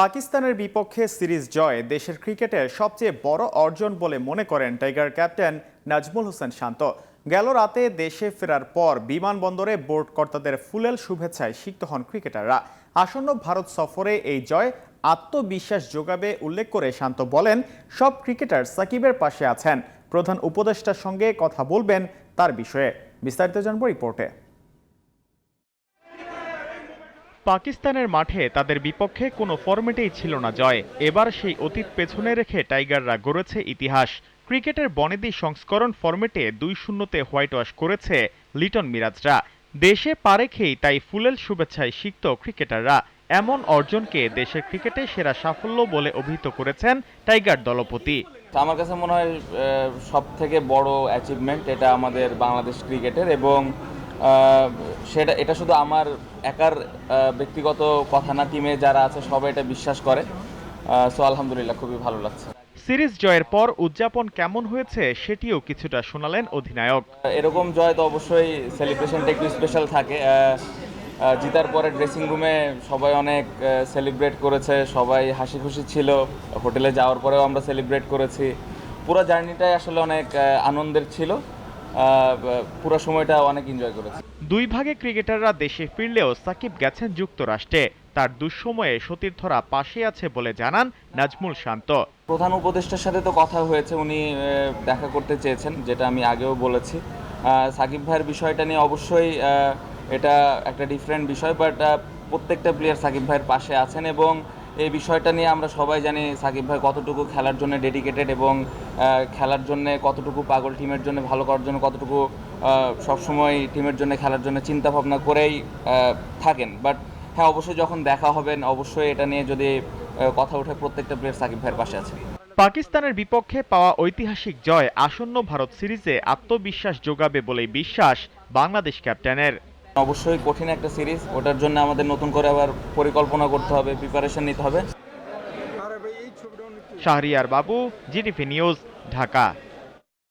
পাকিস্তানের বিপক্ষে সিরিজ জয় দেশের ক্রিকেটের সবচেয়ে বড় অর্জন বলে মনে করেন টাইগার ক্যাপ্টেন নাজমুল হোসেন শান্ত। গেল রাতে দেশে ফেরার পর বিমানবন্দরে বোর্ড কর্তাদের ফুলেল শুভেচ্ছায় সিক্ত হন ক্রিকেটাররা। আসন্ন ভারত সফরে এই জয় আত্মবিশ্বাস যোগাবে উল্লেখ করে শান্ত বলেন, সব ক্রিকেটার সাকিবের পাশে আছেন। প্রধান উপদেষ্টার সঙ্গে কথা বলবেন তার বিষয়ে। বিস্তারিত জানব রিপোর্টে। পাকিস্তানের মাঠে তাদের বিপক্ষে কোনো ফরম্যাটেই ছিল না জয়। এবার সেই অতীত পেছনে রেখে টাইগাররা গড়েছে ইতিহাস। ক্রিকেটের বনেদি সংস্করণ ফরম্যাটে দুই শূন্যতে হোয়াইট ওয়াশ করেছে লিটন মিরাজরা। দেশে পা রেখেই তাই ফুলেল শুভেচ্ছায় সিক্ত ক্রিকেটাররা। এমন অর্জনকে দেশের ক্রিকেটে সেরা সাফল্য বলে অভিহিত করেছেন টাইগার দলপতি। আমার কাছে মনে হয় সব থেকে বড় অ্যাচিভমেন্ট এটা আমাদের বাংলাদেশ ক্রিকেটের এবং সেটা এটা শুধু আমার একার ব্যক্তিগত কথা না টিমে যারা আছে সবাই এটা বিশ্বাস করে। সো আলহামদুলিল্লাহ খুবই ভালো লাগছে। সিরিজ জয়ের পর উদযাপন কেমন হয়েছে সেটিও কিছুটা শোনালেন অধিনায়ক। এরকম জয় তো অবশ্যই সেলিব্রেশনটা একটু স্পেশাল থাকে। জিতার পরে ড্রেসিং রুমে সবাই অনেক সেলিব্রেট করেছে সবাই হাসি খুশি ছিল। হোটেলে যাওয়ার পরেও আমরা সেলিব্রেট করেছি। পুরো জার্নিটাই আসলে অনেক আনন্দের ছিল। পুরো সময়টা অনেক এনজয় করেছি। দুই ভাগে ক্রিকেটাররা দেশে ফিরলেও সাকিব গেছেন যুক্তরাষ্ট্রে। তার দুঃসময়ে সতীর্থরা পাশে আছে বলে জানান নাজমুল শান্ত। প্রধান উপদেষ্টার সাথে তো কথা হয়েছে উনি দেখা করতে চেয়েছেন যেটা আমি আগেও বলেছি। সাকিব ভাইয়ের বিষয়টা নিয়ে অবশ্যই এটা একটা ডিফারেন্ট বিষয় বাট প্রত্যেকটা প্লেয়ার সাকিব ভাইয়ের পাশে আছেন এবং এই বিষয়টা নিয়ে আমরা সবাই জানি সাকিব ভাই কতটুকু খেলার জন্য ডেডিকেটেড এবং খেলার জন্য কতটুকু পাগল, টিমের জন্য ভালো করার জন্য কতটুকু সবসময় টিমের জন্য খেলার জন্য চিন্তা ভাবনা করেই থাকেন। বাট হ্যাঁ অবশ্যই যখন দেখা হবেন অবশ্যই এটা নিয়ে যদি কথা ওঠে, প্রত্যেকটা প্লেয়ার সাকিব ভাইয়ের পাশে আছে। পাকিস্তানের বিপক্ষে পাওয়া ঐতিহাসিক জয় আসন্ন ভারত সিরিজে আত্মবিশ্বাস যোগাবে বলেই বিশ্বাস বাংলাদেশ ক্যাপ্টেনের। অবশ্যই কঠিন একটা সিরিজ, ওটার জন্য আমাদের নতুন করে আবার পরিকল্পনা করতে হবে প্রিপারেশন নিতে হবে। শাহরিয়ার বাবু, জিটিভি নিউজ, ঢাকা।